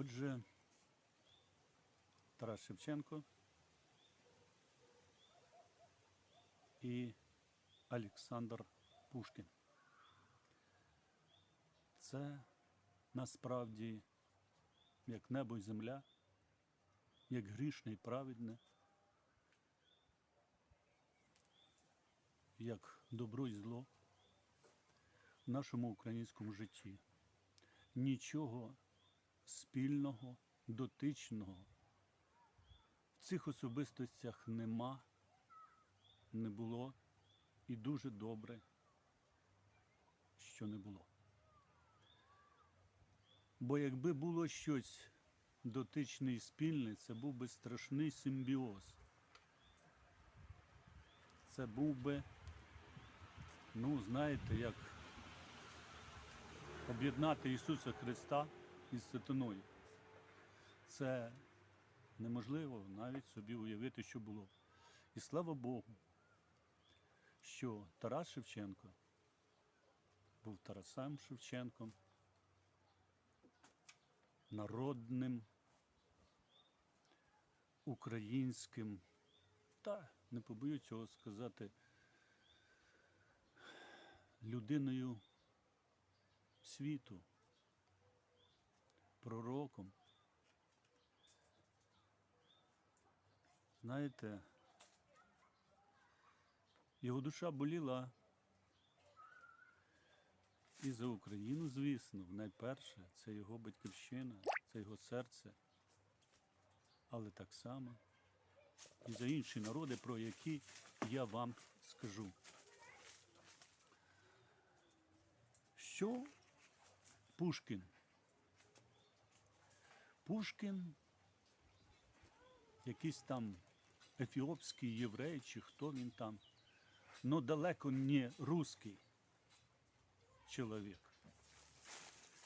Отже, Тарас Шевченко і Олександр Пушкін. Це насправді як небо і земля, як грішне і праведне, як добро і зло в нашому українському житті. Нічого спільного, дотичного в цих особистостях нема, не було і дуже добре, що не було. Бо якби було щось дотичне і спільне, це був би страшний симбіоз. Це був би, ну, знаєте, як об'єднати Ісуса Христа із сатаною. Це неможливо навіть собі уявити, що було. І слава Богу, що Тарас Шевченко був Тарасем Шевченком, народним, українським, та не побоюсь цього сказати, людиною світу, пророком. Знаєте, його душа боліла і за Україну, звісно, найперше, це його батьківщина, це його серце, але так само і за інші народи, про які я вам скажу. Що Пушкін? Пушкін, якийсь там ефіопський єврей, чи хто він там, но далеко не русський чоловік.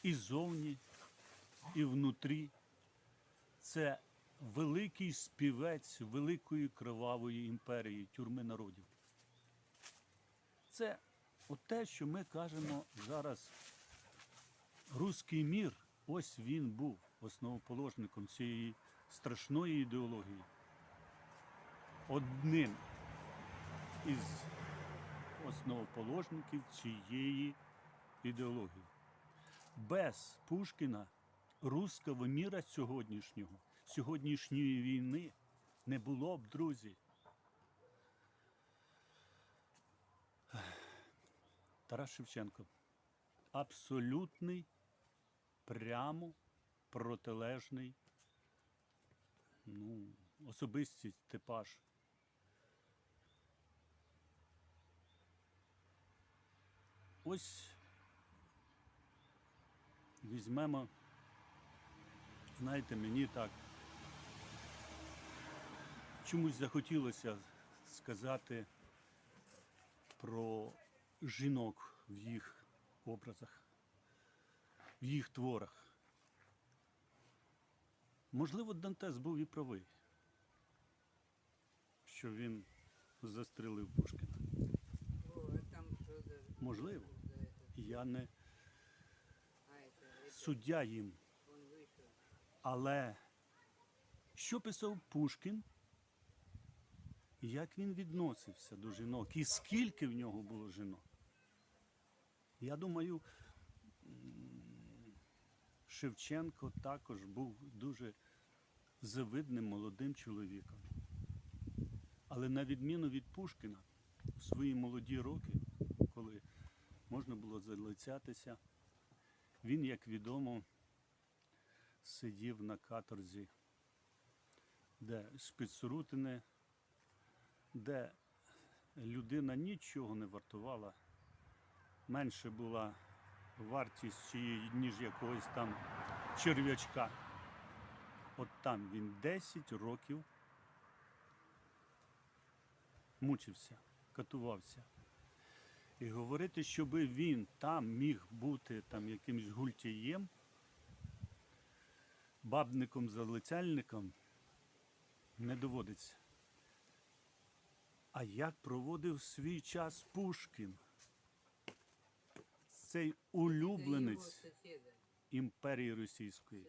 І зовні, і внутрі. Це великий співець великої кривавої імперії, тюрми народів. Це те, що ми кажемо зараз. Руський мір, ось він був основоположником цієї страшної ідеології. Одним із основоположників цієї ідеології. Без Пушкіна руського міра сьогоднішнього, сьогоднішньої війни не було б, друзі. Тарас Шевченко абсолютний, прямо протилежний ну, особистість, типаж. Ось візьмемо, знаєте, мені так чомусь захотілося сказати про жінок в їх образах, в їх творах. Можливо, Дантес був і правий, що він застрелив Пушкіна. О, а там что за... Можливо. за это? Я не А, это, это суддя їм. он вышел. Але що писав Пушкін? Як він відносився до жінок? І скільки в нього було жінок? Я думаю, м, Шевченко також був дуже завидним молодим чоловіком. Але на відміну від Пушкіна, в свої молоді роки, коли можна було залицятися, він, як відомо, сидів на каторзі, де спецрутини, де людина нічого не вартувала, менше була вартість ніж якогось там черв'ячка. От там він 10 років мучився, катувався. І говорити, щоб він там міг бути там якимсь гультієм, бабником залицяльником не доводиться. А як проводив свій час Пушкін? Цей улюбленець імперії російської.